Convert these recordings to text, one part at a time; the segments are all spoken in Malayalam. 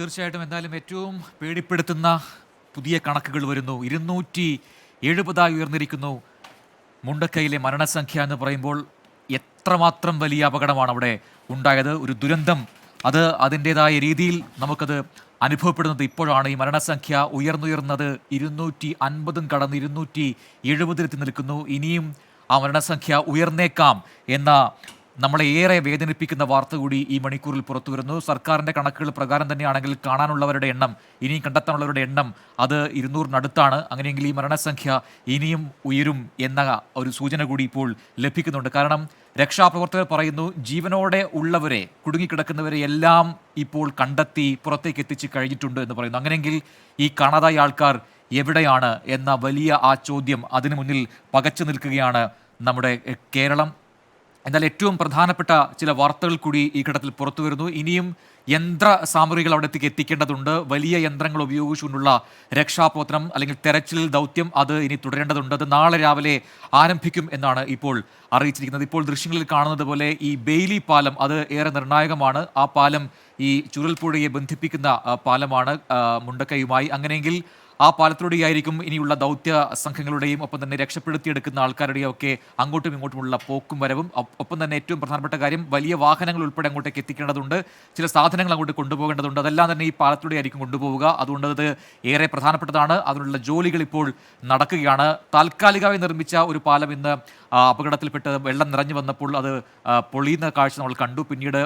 തീർച്ചയായിട്ടും എന്തായാലും ഏറ്റവും പേടിപ്പെടുത്തുന്ന പുതിയ കണക്കുകൾ വരുന്നു. ഇരുന്നൂറ്റി എഴുപതായി ഉയർന്നിരിക്കുന്നു. മുണ്ടക്കൈയിലെ മരണസംഖ്യ എന്ന് പറയുമ്പോൾ എത്രമാത്രം വലിയ അപകടമാണ് അവിടെ ഉണ്ടായത്. ഒരു ദുരന്തം. അത് അതിന്റേതായ രീതിയിൽ നമുക്കത് അനുഭവപ്പെടുന്നത് ഇപ്പോഴാണ്. ഈ മരണസംഖ്യ ഉയർന്നുയർന്നത് ഇരുന്നൂറ്റി അൻപതും കടന്ന് ഇരുന്നൂറ്റി എഴുപതിലെത്തി നിൽക്കുന്നു. ഇനിയും ആ മരണസംഖ്യ ഉയർന്നേക്കാം എന്ന നമ്മളെ ഏറെ വേദനിപ്പിക്കുന്ന വാർത്ത കൂടി ഈ മണിക്കൂറിൽ പുറത്തു വരുന്നു. സർക്കാരിന്റെ കണക്കുകൾ പ്രകാരം തന്നെയാണെങ്കിൽ കാണാനുള്ളവരുടെ എണ്ണം ഇനിയും കണ്ടെത്താനുള്ളവരുടെ എണ്ണം അത് ഇരുന്നൂറിനടുത്താണ്. അങ്ങനെയെങ്കിൽ ഈ മരണസംഖ്യ ഇനിയും ഉയരും എന്ന ഒരു സൂചന കൂടി ഇപ്പോൾ ലഭിക്കുന്നുണ്ട്. കാരണം രക്ഷാപ്രവർത്തകർ പറയുന്നു ജീവനോടെ ഉള്ളവരെ കുടുങ്ങിക്കിടക്കുന്നവരെ എല്ലാം ഇപ്പോൾ കണ്ടെത്തി പുറത്തേക്ക് എത്തിച്ച് കഴിഞ്ഞിട്ടുണ്ട് എന്ന് പറയുന്നു. അങ്ങനെയെങ്കിൽ ഈ കാണാതായ ആൾക്കാർ എവിടെയാണ് എന്ന വലിയ ആ ചോദ്യം അതിനു മുന്നിൽ പകച്ചു നിൽക്കുകയാണ് നമ്മുടെ കേരളം. എന്നാൽ ഏറ്റവും പ്രധാനപ്പെട്ട ചില വാർത്തകൾ കൂടി ഈ ഘട്ടത്തിൽ പുറത്തു വരുന്നു. ഇനിയും യന്ത്ര സാമഗ്രികൾ അവിടത്തേക്ക് എത്തിക്കേണ്ടതുണ്ട്. വലിയ യന്ത്രങ്ങൾ ഉപയോഗിച്ചുകൊണ്ടുള്ള രക്ഷാപ്രവർത്തനം അല്ലെങ്കിൽ തെരച്ചിൽ ദൗത്യം അത് ഇനി തുടരേണ്ടതുണ്ട്. അത് നാളെ രാവിലെ ആരംഭിക്കും എന്നാണ് ഇപ്പോൾ അറിയിച്ചിരിക്കുന്നത്. ഇപ്പോൾ ദൃശ്യങ്ങളിൽ കാണുന്നത് പോലെ ഈ ബെയിലി പാലം അത് ഏറെ നിർണായകമാണ്. ആ പാലം ഈ ചുരൽപ്പുഴയെ ബന്ധിപ്പിക്കുന്ന പാലമാണ് മുണ്ടക്കയുമായി. അങ്ങനെയെങ്കിൽ ആ പാലത്തിലൂടെയായിരിക്കും ഇനിയുള്ള ദൗത്യ സംഘങ്ങളുടെയും ഒപ്പം തന്നെ രക്ഷപ്പെടുത്തിയെടുക്കുന്ന ആൾക്കാരുടെയും ഒക്കെ അങ്ങോട്ടും ഇങ്ങോട്ടുമുള്ള പോക്കും വരവും. ഒപ്പം തന്നെ ഏറ്റവും പ്രധാനപ്പെട്ട കാര്യം വലിയ വാഹനങ്ങൾ ഉൾപ്പെടെ അങ്ങോട്ടേക്ക് എത്തിക്കേണ്ടതുണ്ട്. ചില സാധനങ്ങൾ അങ്ങോട്ട് കൊണ്ടുപോകേണ്ടതുണ്ട്. അതെല്ലാം തന്നെ ഈ പാലത്തിലൂടെ ആയിരിക്കും കൊണ്ടുപോവുക. അതുകൊണ്ട് അത് ഏറെ പ്രധാനപ്പെട്ടതാണ്. അതിനുള്ള ജോലികൾ ഇപ്പോൾ നടക്കുകയാണ്. താൽക്കാലികമായി നിർമ്മിച്ച ഒരു പാലം ഇന്ന് അപകടത്തിൽപ്പെട്ട് വെള്ളം നിറഞ്ഞു വന്നപ്പോൾ അത് പൊളിയുന്ന കാഴ്ച നമ്മൾ കണ്ടു. പിന്നീട്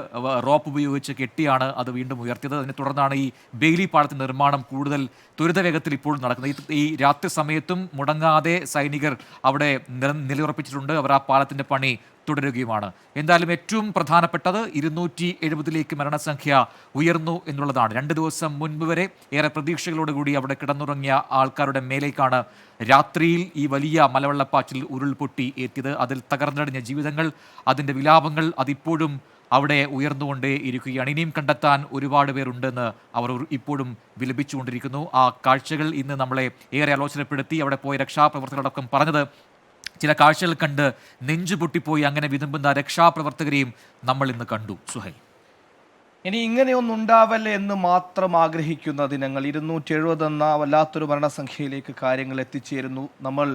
റോപ്പ് ഉപയോഗിച്ച് കെട്ടിയാണ് അത് വീണ്ടും ഉയർത്തിയത്. അതിനെ തുടർന്നാണ് ഈ ബെയിലി പാലത്തിന്റെ നിർമ്മാണം കൂടുതൽ ത്വരിതവേഗത്തിൽ ഇപ്പോൾ നടക്കുന്നത്. ഈ- രാത്രി സമയത്തും മുടങ്ങാതെ സൈനികർ അവിടെ നില- നിലയുറപ്പിച്ചിട്ടുണ്ട്. അവർ ആ പാലത്തിന്റെ പണി തുടരുകയുമാണ്. എന്തായാലും ഏറ്റവും പ്രധാനപ്പെട്ടത് ഇരുന്നൂറ്റി എഴുപതിലേക്ക് മരണസംഖ്യ ഉയർന്നു എന്നുള്ളതാണ്. രണ്ട് ദിവസം മുൻപ് വരെ ഏറെ പ്രതീക്ഷകളോടുകൂടി അവിടെ കിടന്നുറങ്ങിയ ആൾക്കാരുടെ മേലേക്കാണ് രാത്രിയിൽ ഈ വലിയ മലവെള്ളപ്പാച്ചിൽ ഉരുൾപൊട്ടി എത്തിയത്. അതിൽ തകർന്നടിഞ്ഞ ജീവിതങ്ങൾ അതിന്റെ വിലാപങ്ങൾ അതിപ്പോഴും അവിടെ ഉയർന്നുകൊണ്ടേ ഇരിക്കുകയാണ്. ഇനിയും കണ്ടെത്താൻ ഒരുപാട് പേരുണ്ടെന്ന് അവർ ഇപ്പോഴും വിലപിച്ചുകൊണ്ടിരിക്കുന്നു. ആ കാഴ്ചകൾ ഇന്ന് നമ്മളെ ഏറെ ആലോചനപ്പെടുത്തി അവിടെ പോയ രക്ഷാപ്രവർത്തകരോടൊപ്പം പറഞ്ഞത് ചില കാഴ്ചകൾ കണ്ട് നെഞ്ചു പൊട്ടിപ്പോയി അങ്ങനെ വിതുമ്പുന്ന രക്ഷാപ്രവർത്തകരെയും നമ്മൾ ഇന്ന് കണ്ടു. സുഹൈൽ. ഇനി ഇങ്ങനെയൊന്നും ഉണ്ടാവല്ലേ എന്ന് മാത്രം ആഗ്രഹിക്കുന്ന ദിനങ്ങൾ. ഇരുന്നൂറ്റി എഴുപത് എന്ന വല്ലാത്തൊരു മരണസംഖ്യയിലേക്ക് കാര്യങ്ങൾ എത്തിച്ചേരുന്നു. നമ്മൾ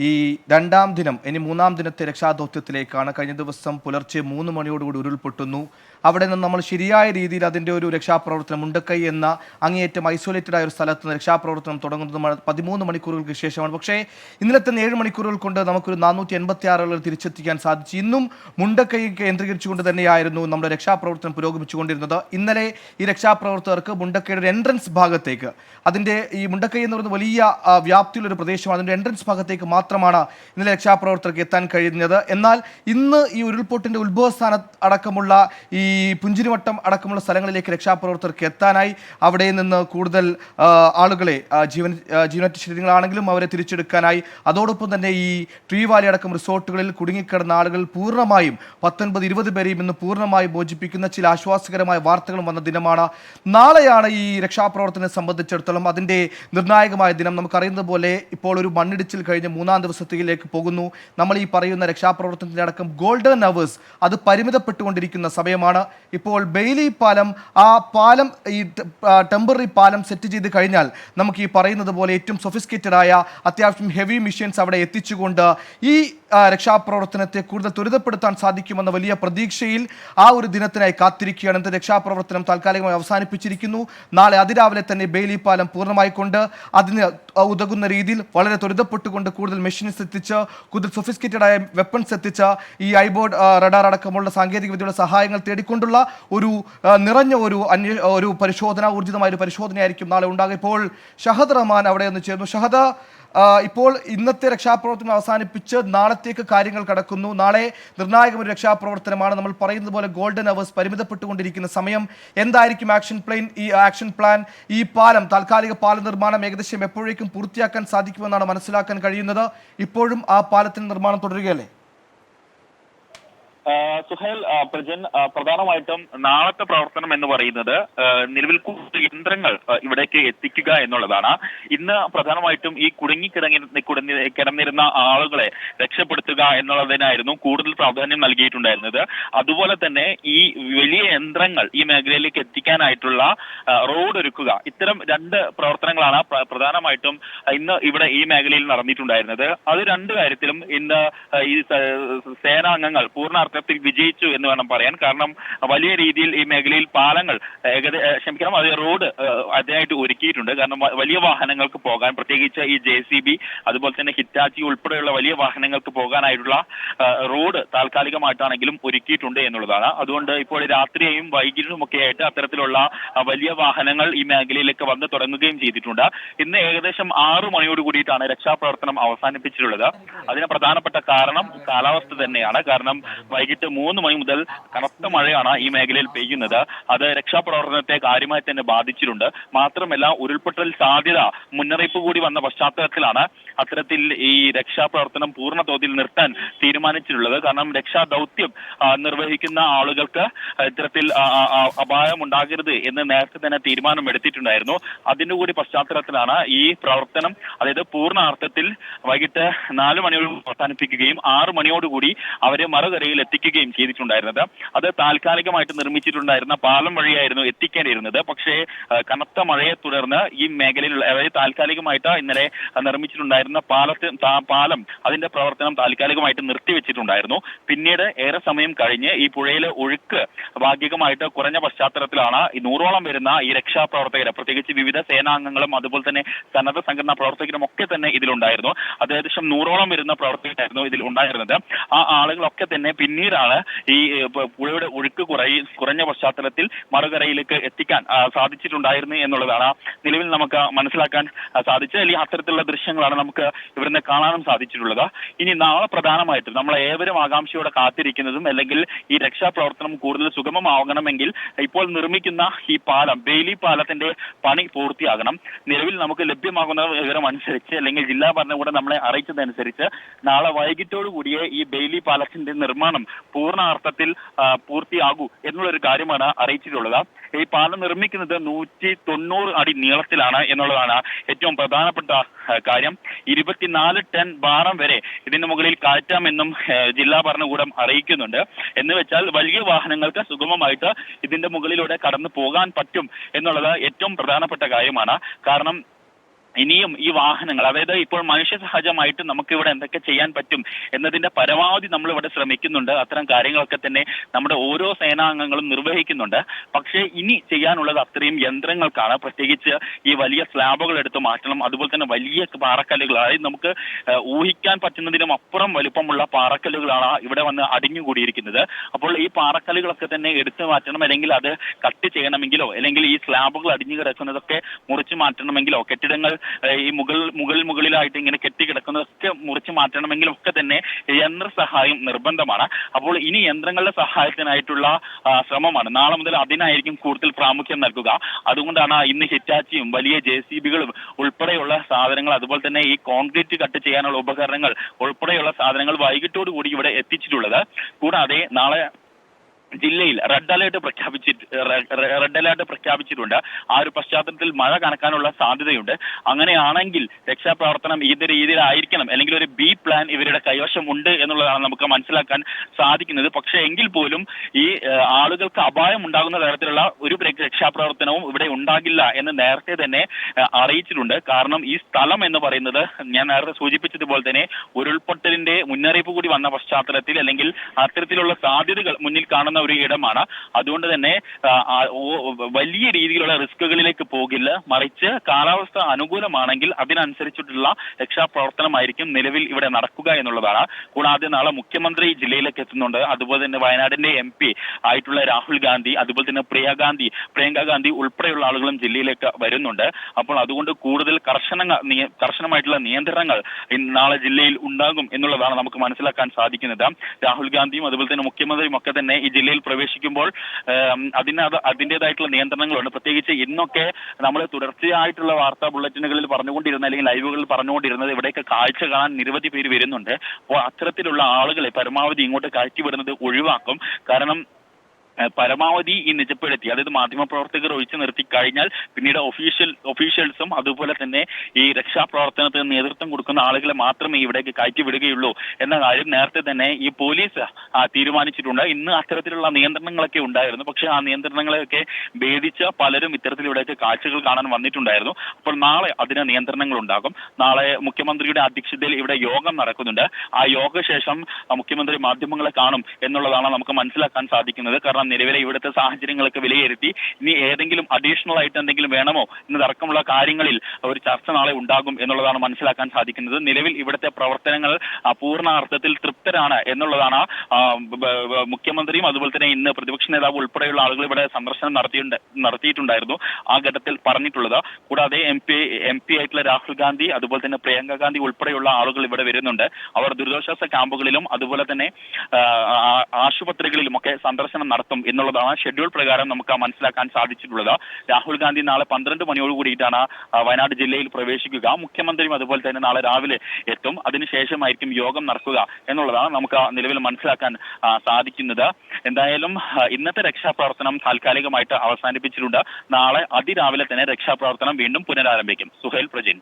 ഈ രണ്ടാം ദിനം ഇനി മൂന്നാം ദിനത്തെ രക്ഷാദൗത്യത്തിലേക്കാണ് കഴിഞ്ഞ ദിവസം പുലർച്ചെ മൂന്ന് മണിയോടുകൂടി ഉരുൾപൊട്ടുന്നു. അവിടെ നിന്ന് നമ്മൾ ശരിയായ രീതിയിൽ അതിന്റെ ഒരു രക്ഷാപ്രവർത്തനം മുണ്ടക്കൈ എന്ന അങ്ങേയറ്റം ഐസൊലേറ്റഡ് ആയ ഒരു സ്ഥലത്ത് നിന്ന് രക്ഷാപ്രവർത്തനം തുടങ്ങുന്നത് പതിമൂന്ന് മണിക്കൂറുകൾക്ക് ശേഷമാണ്. പക്ഷേ ഇന്നലെ തന്നെ ഏഴ് മണിക്കൂറുകൾ കൊണ്ട് നമുക്കൊരു നാനൂറ്റി എൺപത്തി ആറുകൾ തിരിച്ചെത്തിക്കാൻ സാധിച്ചു. ഇന്നും മുണ്ടക്കൈ കേന്ദ്രീകരിച്ചുകൊണ്ട് തന്നെയായിരുന്നു നമ്മുടെ രക്ഷാപ്രവർത്തനം പുരോഗമിച്ചുകൊണ്ടിരുന്നത്. ഇന്നലെ ഈ രക്ഷാപ്രവർത്തകർക്ക് മുണ്ടക്കൈയുടെ എൻട്രൻസ് ഭാഗത്തേക്ക് അതിന്റെ ഈ മുണ്ടക്കൈ എന്ന് പറയുന്നത് വലിയ വ്യാപ്തിയുള്ളൊരു പ്രദേശമാണ്. അതിന്റെ എൻട്രൻസ് ഭാഗത്തേക്ക് മാത്രമാണ് ഇന്നലെ രക്ഷാപ്രവർത്തകർക്ക് എത്താൻ കഴിഞ്ഞത് എന്നാൽ ഇന്ന് ഈ ഉരുൾപൊട്ടിന്റെ ഉത്ഭവസ്ഥാന അടക്കമുള്ള ഈ പുഞ്ചിരിവട്ടം അടക്കമുള്ള സ്ഥലങ്ങളിലേക്ക് രക്ഷാപ്രവർത്തകർക്ക് എത്താനായി അവിടെ നിന്ന് കൂടുതൽ ആളുകളെ ജീവൻ ജീവനറ്റ ശരീരങ്ങളാണെങ്കിലും അവരെ തിരിച്ചെടുക്കാനായി. അതോടൊപ്പം തന്നെ ഈ ട്രീ വാലി അടക്കം റിസോർട്ടുകളിൽ കുടുങ്ങിക്കിടന്ന ആളുകൾ പൂർണമായും പത്തൊൻപത് ഇരുപത് പേരെയും ഇന്ന് പൂർണമായും മോചിപ്പിക്കുന്ന ചില ആശ്വാസകരമായ വാർത്തകളും വന്ന ദിനമാണ്. നാളെയാണ് ഈ രക്ഷാപ്രവർത്തനം സംബന്ധിച്ചിടത്തോളം അതിന്റെ നിർണായകമായ ദിനം. നമുക്കറിയുന്നത് പോലെ ഇപ്പോൾ ഒരു മണ്ണിടിച്ചിൽ കഴിഞ്ഞ് മൂന്നാം ദിവസത്തിലേക്ക് പോകുന്നു. നമ്മൾ ഈ പറയുന്ന രക്ഷാപ്രവർത്തനത്തിന്റെ അടക്കം ഗോൾഡൻ അവേഴ്സ് അത് പരിമിതപ്പെട്ടുകൊണ്ടിരിക്കുന്ന സമയമാണ്. ഇപ്പോൾ ബെയിലി പാലം ആ പാലം ഈ ടെമ്പററി പാലം സെറ്റ് ചെയ്ത് കഴിഞ്ഞാൽ നമുക്ക് ഈ പറയുന്നത് പോലെ ഏറ്റവും സൊഫിസ്കേറ്റഡ് ആയ അത്യാവശ്യം ഹെവി മിഷൻസ് അവിടെ എത്തിച്ചുകൊണ്ട് ഈ രക്ഷാപ്രവർത്തനത്തെ കൂടുതൽ ത്വരിതപ്പെടുത്താൻ സാധിക്കുമെന്ന വലിയ പ്രതീക്ഷയിൽ ആ ഒരു ദിനത്തിനായി കാത്തിരിക്കുകയാണ്. ഇന്നത്തെ രക്ഷാപ്രവർത്തനം താൽക്കാലികമായി അവസാനിപ്പിച്ചിരിക്കുന്നു. നാളെ അതിരാവിലെ തന്നെ ബെയിലി പാലം പൂർണമായിക്കൊണ്ട് അതിന് ഉതകുന്ന രീതിയിൽ വളരെ ത്വരിതപ്പെട്ടുകൊണ്ട് കൂടുതൽ മെഷീൻസ് എത്തിച്ച് കൂടുതൽ സൊഫിസ്കേറ്റഡ് ആയ വെപ്പൺസ് എത്തിച്ച് ഈ ഐബോർഡ് റഡാർ അടക്കമുള്ള സാങ്കേതിക വിദ്യയുടെ സഹായങ്ങൾ തേടിക്കൊണ്ടുള്ള ഒരു നിറഞ്ഞ ഒരു അന്വേ ഒരു പരിശോധന ഊർജിതമായ ഒരു പരിശോധനയായിരിക്കും നാളെ ഉണ്ടാകും ഇപ്പോൾ ഷഹദ് റഹ്മാൻ അവിടെ നിന്ന് ചേർന്നു ഷഹദ ഇപ്പോൾ ഇന്നത്തെ രക്ഷാപ്രവർത്തനം അവസാനിപ്പിച്ച് നാളത്തേക്ക് കാര്യങ്ങൾ കടക്കുന്നു. നാളെ നിർണായകമൊരു രക്ഷാപ്രവർത്തനമാണ്. നമ്മൾ പറയുന്നത് പോലെ ഗോൾഡൻ അവേഴ്സ് പരിമിതപ്പെട്ടുകൊണ്ടിരിക്കുന്ന സമയം. എന്തായിരിക്കും ആക്ഷൻ പ്ലാൻ ഈ ആക്ഷൻ പ്ലാൻ ഈ പാലം താൽക്കാലിക പാല നിർമ്മാണം ഏകദേശം എപ്പോഴേക്കും പൂർത്തിയാക്കാൻ സാധിക്കുമെന്നാണ് മനസ്സിലാക്കാൻ കഴിയുന്നത്. ഇപ്പോഴും ആ പാലത്തിന്റെ നിർമ്മാണം തുടരുകയല്ലേ? സുഹേൽ പ്രജൻ പ്രധാനമായിട്ടും നാളത്തെ പ്രവർത്തനം എന്ന് പറയുന്നത് നിലവിൽ യന്ത്രങ്ങൾ ഇവിടേക്ക് എത്തിക്കുക എന്നുള്ളതാണ്. ഇന്ന് പ്രധാനമായിട്ടും ഈ കുടുങ്ങി കിടങ്ങി കിടന്നിരുന്ന ആളുകളെ രക്ഷപ്പെടുത്തുക എന്നുള്ളതിനായിരുന്നു കൂടുതൽ പ്രാധാന്യം നൽകിയിട്ടുണ്ടായിരുന്നത്. അതുപോലെ തന്നെ ഈ വലിയ യന്ത്രങ്ങൾ ഈ മേഖലയിലേക്ക് എത്തിക്കാനായിട്ടുള്ള റോഡ് ഒരുക്കുക. ഇത്തരം രണ്ട് പ്രവർത്തനങ്ങളാണ് പ്ര- പ്രധാനമായിട്ടും ഇന്ന് ഇവിടെ ഈ മേഖലയിൽ നടന്നിട്ടുണ്ടായിരുന്നത്. അത് രണ്ട് കാര്യത്തിലും ഇന്ന് ഈ സേനാംഗങ്ങൾ സേനാംഗങ്ങൾ പൂർണാർത്ഥത്തിൽ വിജയിച്ചു എന്ന് വേണം പറയാൻ. കാരണം വലിയ രീതിയിൽ ഈ മേഖലയിൽ പാലങ്ങൾ ക്ഷമിക്കണം അത് റോഡ് അതിനായിട്ട് ഒരുക്കിയിട്ടുണ്ട്. കാരണം വലിയ വാഹനങ്ങൾക്ക് പോകാൻ പ്രത്യേകിച്ച് ഈ ജെ സി ബി അതുപോലെ തന്നെ ഹിറ്റാച്ചി ഉൾപ്പെടെയുള്ള വലിയ വാഹനങ്ങൾക്ക് പോകാനായിട്ടുള്ള റോഡ് താൽക്കാലികമായിട്ടാണെങ്കിലും ഒരുക്കിയിട്ടുണ്ട് എന്നുള്ളതാണ്. അതുകൊണ്ട് ഇപ്പോൾ രാത്രിയെയും വൈകിട്ടും ഒക്കെ ആയിട്ട് അത്തരത്തിലുള്ള വലിയ വാഹനങ്ങൾ ഈ മേഖലയിലേക്ക് വന്ന് തുടങ്ങുകയും ചെയ്തിട്ടുണ്ട്. ഇന്ന് ഏകദേശം ആറു മണിയോട് കൂടിയിട്ടാണ് രക്ഷാപ്രവർത്തനം അവസാനിപ്പിച്ചിട്ടുള്ളത്. അതിന് പ്രധാനപ്പെട്ട കാരണം കാലാവസ്ഥ തന്നെയാണ്. കാരണം വൈകിട്ട് മൂന്ന് മണി മുതൽ കനത്ത മഴയാണ് ഈ മേഖലയിൽ പെയ്യുന്നത്. അത് രക്ഷാപ്രവർത്തനത്തെ കാര്യമായി തന്നെ ബാധിച്ചിട്ടുണ്ട്. മാത്രമല്ല ഉരുൾപൊട്ടൽ സാധ്യത മുന്നറിയിപ്പ് കൂടി വന്ന പശ്ചാത്തലത്തിലാണ് അത്തരത്തിൽ ഈ രക്ഷാപ്രവർത്തനം പൂർണ തോതിൽ നിർത്താൻ തീരുമാനിച്ചിട്ടുള്ളത്. കാരണം രക്ഷാ ദൗത്യം നിർവഹിക്കുന്ന ആളുകൾക്ക് ഇത്തരത്തിൽ ആ, ആ, ആ, അപായം ഉണ്ടാകരുത് എന്ന് നേരത്തെ തന്നെ തീരുമാനം എടുത്തിട്ടുണ്ടായിരുന്നു അതിനുകൂടി കൂടി പശ്ചാത്തലത്തിലാണ് ഈ പ്രവർത്തനം അതായത് പൂർണ അർത്ഥത്തിൽ വൈകിട്ട് നാല് മണിയോട് അവസാനിപ്പിക്കുകയും ആറ് മണിയോടുകൂടി അവരെ മറുകരയിൽ എത്തിക്കുകയും ചെയ്തിട്ടുണ്ടായിരുന്നത്. അത് താൽക്കാലികമായിട്ട് നിർമ്മിച്ചിട്ടുണ്ടായിരുന്ന പാലം വഴിയായിരുന്നു എത്തിക്കേണ്ടിയിരുന്നത്. പക്ഷേ കനത്ത മഴയെ തുടർന്ന് ഈ മേഖലയിലുള്ള അതായത് താൽക്കാലികമായിട്ട് ഇന്നലെ നിർമ്മിച്ചിട്ടുണ്ടായിരുന്ന പാലത്ത് പാലം അതിന്റെ പ്രവർത്തനം താൽക്കാലികമായിട്ട് നിർത്തിവെച്ചിട്ടുണ്ടായിരുന്നു. പിന്നീട് ഏറെ സമയം കഴിഞ്ഞ് ഈ പുഴയിലെ ഒഴുക്ക് ഭാഗികമായിട്ട് കുറഞ്ഞ പശ്ചാത്തലത്തിലാണ് ഈ നൂറോളം വരുന്ന ഈ രക്ഷാപ്രവർത്തകരെ പ്രത്യേകിച്ച് വിവിധ സേനാംഗങ്ങളും അതുപോലെ തന്നെ സന്നദ്ധ സംഘടനാ പ്രവർത്തകരും ഒക്കെ തന്നെ ഇതിലുണ്ടായിരുന്നു. അത് ഏകദേശം നൂറോളം വരുന്ന പ്രവർത്തകരായിരുന്നു ഇതിൽ ഉണ്ടായിരുന്നത്. ആ ആളുകളൊക്കെ തന്നെ പിന്നീടാണ് ഈ പുഴയുടെ ഒഴുക്ക് കുറയി കുറഞ്ഞ പശ്ചാത്തലത്തിൽ മറുകരയിലേക്ക് എത്തിക്കാൻ സാധിച്ചിട്ടുണ്ടായിരുന്നു എന്നുള്ളതാണ് നിലവിൽ നമുക്ക് മനസ്സിലാക്കാൻ സാധിച്ചത്. അല്ലെങ്കിൽ അത്തരത്തിലുള്ള ദൃശ്യങ്ങളാണ് നമുക്ക് ഇവിടുന്ന് കാണാനും സാധിച്ചിട്ടുള്ളത്. ഇനി നാളെ പ്രധാനമായിട്ടും നമ്മൾ ഏവരും ആകാംക്ഷയോടെ കാത്തിരിക്കുന്നതും അല്ലെങ്കിൽ ഈ രക്ഷാപ്രവർത്തനം കൂടുതൽ സുഗമമാകണമെങ്കിൽ ഇപ്പോൾ നിർമ്മിക്കുന്ന ഈ പാലം ബെയിലി പാലത്തിന്റെ പണി പൂർത്തിയാകണം. നിലവിൽ നമുക്ക് ലഭ്യമാകുന്ന വിവരം അനുസരിച്ച് അല്ലെങ്കിൽ ജില്ലാ ഭരണകൂടം നമ്മളെ അറിയിച്ചതനുസരിച്ച് നാളെ വൈകിട്ടോടുകൂടിയേ ഈ ബെയിലി പാലത്തിന്റെ നിർമ്മാണം പൂർണ അർത്ഥത്തിൽ പൂർത്തിയാകൂ എന്നുള്ളൊരു കാര്യമാണ് അറിയിച്ചിട്ടുള്ളത്. ഈ പാലം നിർമ്മിക്കുന്നത് നൂറ്റി തൊണ്ണൂറ് അടി നീളത്തിലാണ് എന്നുള്ളതാണ് ഏറ്റവും പ്രധാനപ്പെട്ട കാര്യം. ഇരുപത്തിനാല് ടൺ ഭാരം വരെ ഇതിന് മുകളിൽ കയറ്റാമെന്നും ജില്ലാ ഭരണകൂടം അറിയിക്കുന്നുണ്ട്. എന്ന് വെച്ചാൽ വലിയ വാഹനങ്ങൾക്ക് സുഗമമായിട്ട് ഇതിന്റെ മുകളിലൂടെ കടന്നു പോകാൻ പറ്റും എന്നുള്ളത് ഏറ്റവും പ്രധാനപ്പെട്ട കാര്യമാണ്. കാരണം ഇനിയും ഈ വാഹനങ്ങൾ അതായത് ഇപ്പോൾ മനുഷ്യ സഹജമായിട്ട് നമുക്ക് ഇവിടെ എന്തൊക്കെ ചെയ്യാൻ പറ്റും എന്നതിന്റെ പരമാവധി നമ്മൾ ഇവിടെ ശ്രമിക്കുന്നുണ്ട്. അത്തരം കാര്യങ്ങളൊക്കെ തന്നെ നമ്മുടെ ഓരോ സേനാംഗങ്ങളും നിർവഹിക്കുന്നുണ്ട്. പക്ഷേ ഇനി ചെയ്യാനുള്ളത് അത്രയും യന്ത്രങ്ങൾക്കാണ്. പ്രത്യേകിച്ച് ഈ വലിയ സ്ലാബുകൾ എടുത്ത് മാറ്റണം അതുപോലെ തന്നെ വലിയ പാറക്കല്ലുകൾ അതായത് നമുക്ക് ഊഹിക്കാൻ പറ്റുന്നതിനും അപ്പുറം വലുപ്പമുള്ള പാറക്കല്ലുകളാണ് ഇവിടെ വന്ന് അടിഞ്ഞുകൂടിയിരിക്കുന്നത്. അപ്പോൾ ഈ പാറക്കല്ലുകളൊക്കെ തന്നെ എടുത്തു മാറ്റണം അല്ലെങ്കിൽ അത് കട്ട് ചെയ്യണമെങ്കിലോ അല്ലെങ്കിൽ ഈ സ്ലാബുകൾ അടിഞ്ഞു കിടക്കുന്നതൊക്കെ മുറിച്ചു മാറ്റണമെങ്കിലോ കെട്ടിടങ്ങൾ ഈ മുകൾ മുകൾ മുകളിലായിട്ട് ഇങ്ങനെ കെട്ടിക്കിടക്കുന്നതൊക്കെ മുറിച്ചു മാറ്റണമെങ്കിലും ഒക്കെ തന്നെ യന്ത്ര സഹായം നിർബന്ധമാണ്. അപ്പോൾ ഇനി യന്ത്രങ്ങളുടെ സഹായത്തിനായിട്ടുള്ള ശ്രമമാണ്. നാളെ മുതൽ അതിനായിരിക്കും കൂടുതൽ പ്രാമുഖ്യം നൽകുക. അതുകൊണ്ടാണ് ഇന്ന് ഹിറ്റാച്ചിയും വലിയ ജെ സി ബികളും ഉൾപ്പെടെയുള്ള സാധനങ്ങൾ അതുപോലെ തന്നെ ഈ കോൺക്രീറ്റ് കട്ട് ചെയ്യാനുള്ള ഉപകരണങ്ങൾ ഉൾപ്പെടെയുള്ള സാധനങ്ങൾ വൈകിട്ടോടു കൂടി ഇവിടെ എത്തിച്ചിട്ടുള്ളത്. കൂടാതെ നാളെ ജില്ലയിൽ റെഡ് അലേർട്ട് പ്രഖ്യാപിച്ചി റെഡ് അലേർട്ട് പ്രഖ്യാപിച്ചിട്ടുണ്ട്. ആ ഒരു പശ്ചാത്തലത്തിൽ മഴ കണക്കാനുള്ള സാധ്യതയുണ്ട്. അങ്ങനെയാണെങ്കിൽ രക്ഷാപ്രവർത്തനം ഏത് രീതിയിലായിരിക്കണം. അല്ലെങ്കിൽ ഒരു ബി പ്ലാൻ ഇവരുടെ കൈവശം ഉണ്ട് എന്നുള്ളതാണ് നമുക്ക് മനസ്സിലാക്കാൻ സാധിക്കുന്നത്. പക്ഷേ എങ്കിൽ പോലും ഈ ആളുകൾക്ക് അപായം ഉണ്ടാകുന്ന തരത്തിലുള്ള ഒരു രക്ഷാപ്രവർത്തനവും ഇവിടെ ഉണ്ടാകില്ല എന്ന് നേരത്തെ തന്നെ അറിയിച്ചിട്ടുണ്ട്. കാരണം ഈ സ്ഥലം എന്ന് പറയുന്നത് ഞാൻ നേരത്തെ സൂചിപ്പിച്ചതുപോലെ തന്നെ ഉരുൾപൊട്ടലിന്റെ മുന്നറിയിപ്പ് കൂടി വന്ന പശ്ചാത്തലത്തിൽ അല്ലെങ്കിൽ അത്തരത്തിലുള്ള സാധ്യതകൾ മുന്നിൽ കാണുന്ന ഒരു ഇടമാണ്. അതുകൊണ്ട് തന്നെ വലിയ രീതിയിലുള്ള റിസ്കുകളിലേക്ക് പോകില്ല. മറിച്ച് കാലാവസ്ഥ അനുകൂലമാണെങ്കിൽ അതിനനുസരിച്ചിട്ടുള്ള രക്ഷാപ്രവർത്തനമായിരിക്കും നിലവിൽ ഇവിടെ നടക്കുക എന്നുള്ളതാണ്. കൂടാതെ നാളെ മുഖ്യമന്ത്രി ജില്ലയിലേക്ക് എത്തുന്നുണ്ട്. അതുപോലെ തന്നെ വയനാടിന്റെ എം പി ആയിട്ടുള്ള രാഹുൽ ഗാന്ധി അതുപോലെ തന്നെ പ്രിയ ഗാന്ധി പ്രിയങ്ക ഗാന്ധി ഉൾപ്പെടെയുള്ള ആളുകളും ജില്ലയിലേക്ക് വരുന്നുണ്ട്. അപ്പോൾ അതുകൊണ്ട് കൂടുതൽ കർശന കർശനമായിട്ടുള്ള നിയന്ത്രണങ്ങൾ നാളെ ജില്ലയിൽ ഉണ്ടാകും എന്നുള്ളതാണ് നമുക്ക് മനസ്സിലാക്കാൻ സാധിക്കുന്നത്. രാഹുൽ ഗാന്ധിയും അതുപോലെ തന്നെ മുഖ്യമന്ത്രിയും ഒക്കെ തന്നെ ഈ ജില്ലയിൽ പ്രവേശിക്കുമ്പോൾ അതിന് അത് അതിന്റെതായിട്ടുള്ള നിയന്ത്രണങ്ങളുണ്ട്. പ്രത്യേകിച്ച് ഇന്നൊക്കെ നമ്മൾ തുടർച്ചയായിട്ടുള്ള വാർത്താ ബുള്ളറ്റിനുകളിൽ പറഞ്ഞുകൊണ്ടിരുന്ന അല്ലെങ്കിൽ ലൈവുകളിൽ പറഞ്ഞുകൊണ്ടിരുന്നത് ഇവിടേക്ക് കാഴ്ച കാണാൻ നിരവധി പേര് വരുന്നുണ്ട്. അപ്പോൾ അത്തരത്തിലുള്ള ആളുകളെ പരമാവധി ഇങ്ങോട്ട് കയറ്റി വിടുന്നത് ഒഴിവാക്കും. കാരണം പരമാവധി ഈ നിജപ്പെടുത്തി അതായത് മാധ്യമപ്രവർത്തകർ ഒഴിച്ചു നിർത്തി കഴിഞ്ഞാൽ പിന്നീട് ഒഫീഷ്യൽ ഒഫീഷ്യൽസും അതുപോലെ തന്നെ ഈ രക്ഷാപ്രവർത്തനത്തിന് നേതൃത്വം കൊടുക്കുന്ന ആളുകളെ മാത്രമേ ഇവിടേക്ക് കയറ്റി വിടുകയുള്ളൂ എന്ന കാര്യം നേരത്തെ തന്നെ ഈ പോലീസ് തീരുമാനിച്ചിട്ടുണ്ട്. ഇന്ന് അത്തരത്തിലുള്ള നിയന്ത്രണങ്ങളൊക്കെ ഉണ്ടായിരുന്നു. പക്ഷേ ആ നിയന്ത്രണങ്ങളെയൊക്കെ ഭേദിച്ച പലരും ഇത്തരത്തിൽ ഇവിടേക്ക് കാഴ്ചകൾ കാണാൻ വന്നിട്ടുണ്ടായിരുന്നു. അപ്പോൾ നാളെ അതിന് നിയന്ത്രണങ്ങൾ ഉണ്ടാകും നാളെ മുഖ്യമന്ത്രിയുടെ അധ്യക്ഷതയിൽ ഇവിടെ യോഗം നടക്കുന്നുണ്ട്. ആ യോഗശേഷം മുഖ്യമന്ത്രി മാധ്യമങ്ങളെ കാണും എന്നുള്ളതാണ് നമുക്ക് മനസ്സിലാക്കാൻ സാധിക്കുന്നത്. കാരണം നിലവിലെ ഇവിടുത്തെ സാഹചര്യങ്ങളൊക്കെ വിലയിരുത്തി ഇനി ഏതെങ്കിലും അഡീഷണൽ ആയിട്ട് എന്തെങ്കിലും വേണമോ എന്നതടക്കമുള്ള കാര്യങ്ങളിൽ ഒരു ചർച്ച നാളെ ഉണ്ടാകും എന്നുള്ളതാണ് മനസ്സിലാക്കാൻ സാധിക്കുന്നത്. നിലവിൽ ഇവിടുത്തെ പ്രവർത്തനങ്ങൾ പൂർണാർത്ഥത്തിൽ തൃപ്തരാണ് എന്നുള്ളതാണ് മുഖ്യമന്ത്രിയും അതുപോലെ തന്നെ ഇന്ന് പ്രതിപക്ഷ നേതാവ് ഉൾപ്പെടെയുള്ള ആളുകൾ ഇവിടെ സന്ദർശനം നടത്തിയിട്ടുണ്ട് നടത്തിയിട്ടുണ്ടായിരുന്നു ആ ഘട്ടത്തിൽ പറഞ്ഞിട്ടുള്ളത്. കൂടാതെ എം പി എം പി ആയിട്ടുള്ള രാഹുൽ ഗാന്ധി അതുപോലെ തന്നെ പ്രിയങ്ക ഗാന്ധി ഉൾപ്പെടെയുള്ള ആളുകൾ ഇവിടെ വരുന്നുണ്ട്. അവർ ദുരിതാശ്വാസ ക്യാമ്പുകളിലും അതുപോലെ തന്നെ ആശുപത്രികളിലും ഒക്കെ സന്ദർശനം നടത്തും. എന്നുള്ളതാണ് ഷെഡ്യൂൾ പ്രകാരം നമുക്ക് മനസ്സിലാക്കാൻ സാധിച്ചിട്ടുള്ളത്. രാഹുൽ ഗാന്ധി നാളെ പന്ത്രണ്ട് മണിയോട് കൂടിയിട്ടാണ് വയനാട് ജില്ലയിൽ പ്രവേശിക്കുക. മുഖ്യമന്ത്രിയും അതുപോലെ തന്നെ നാളെ രാവിലെ എത്തും. അതിനുശേഷമായിരിക്കും യോഗം നടക്കുക എന്നുള്ളതാണ് നമുക്ക് നിലവിൽ മനസ്സിലാക്കാൻ സാധിക്കുന്നത്. എന്തായാലും ഇന്നത്തെ രക്ഷാപ്രവർത്തനം താൽക്കാലികമായിട്ട് അവസാനിപ്പിച്ചിട്ടുണ്ട്. നാളെ അതിരാവിലെ തന്നെ രക്ഷാപ്രവർത്തനം വീണ്ടും പുനരാരംഭിക്കും. സുഹേൽ പ്രജിൻ.